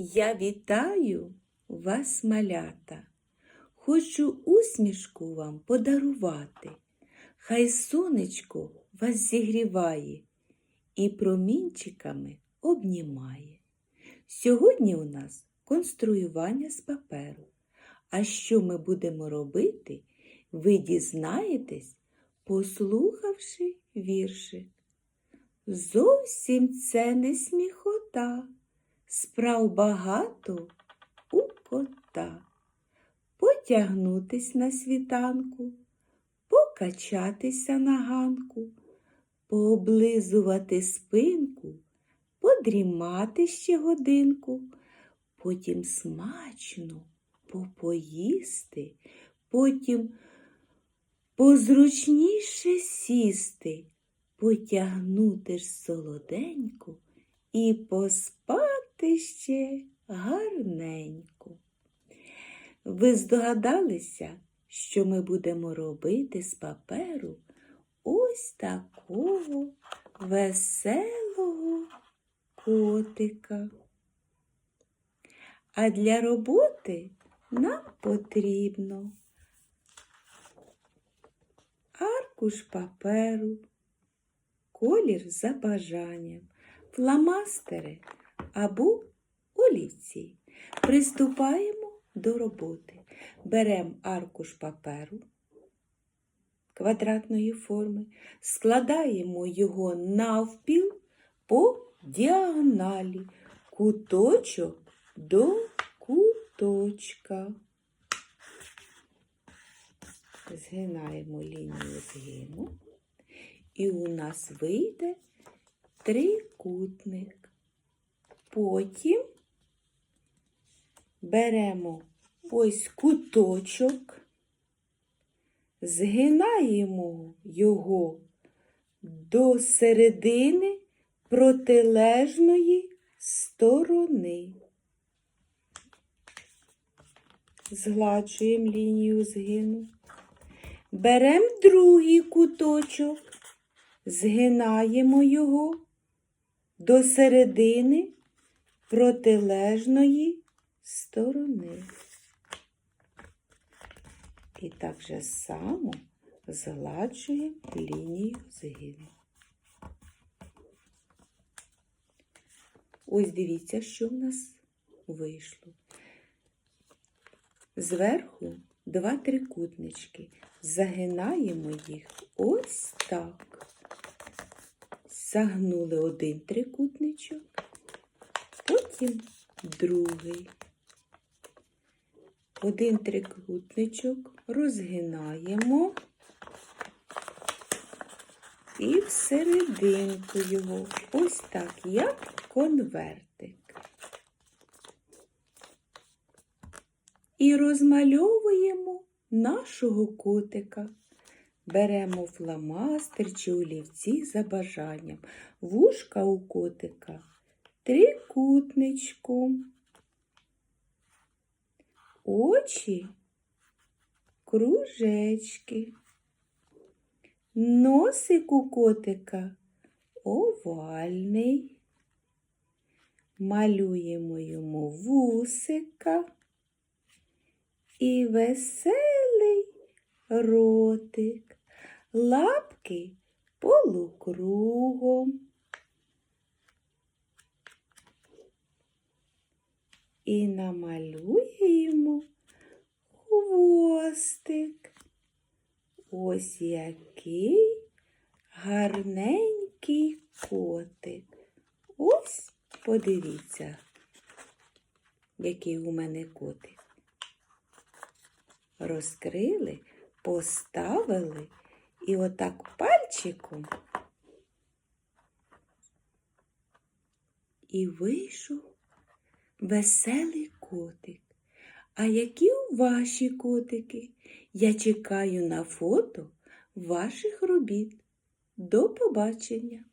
Я вітаю вас, малята. Хочу усмішку вам подарувати. Хай сонечко вас зігріває і промінчиками обнімає. Сьогодні у нас конструювання з паперу. А що ми будемо робити, ви дізнаєтесь, послухавши віршик. Зовсім це не сміхота, справ багато у кота. Потягнутись на світанку, покачатися на ганку, пооблизувати спинку, подрімати ще годинку, потім смачно попоїсти, потім позручніше сісти, потягнути ж солоденьку і поспати ще гарненько. Ви здогадалися, що ми будемо робити з паперу ось такого веселого котика. А для роботи нам потрібно аркуш паперу, колір за бажанням, фломастери або олівці. Приступаємо до роботи. Беремо аркуш паперу квадратної форми, складаємо його навпіл по діагоналі, куточок до куточка. Згинаємо лінію згину, і у нас вийде трикутник. Потім беремо ось куточок, згинаємо його до середини протилежної сторони. Згладжуємо лінію згину. Беремо другий куточок, згинаємо його до середини протилежної сторони. І так же само згладжуємо лінію згину. Ось дивіться, що в нас вийшло. Зверху два трикутнички. Загинаємо їх ось так. Загнули один трикутничок, потім другий. Один трикутничок розгинаємо і всерединку його ось так, як конвертик. І розмальовуємо нашого котика. Беремо фломастер чи олівці за бажанням. Вушка у котика трикутничком. Очі кружечки. Носик у котика овальний. Малюємо йому вусика і веселий ротик, лапки полукругом. І намалюємо хвостик. Ось який гарненький котик. Ось подивіться, який у мене котик розкрили, поставили і отак пальчиком. І вийшов веселий котик. А які ваші котики? Я чекаю на фото ваших робіт. До побачення!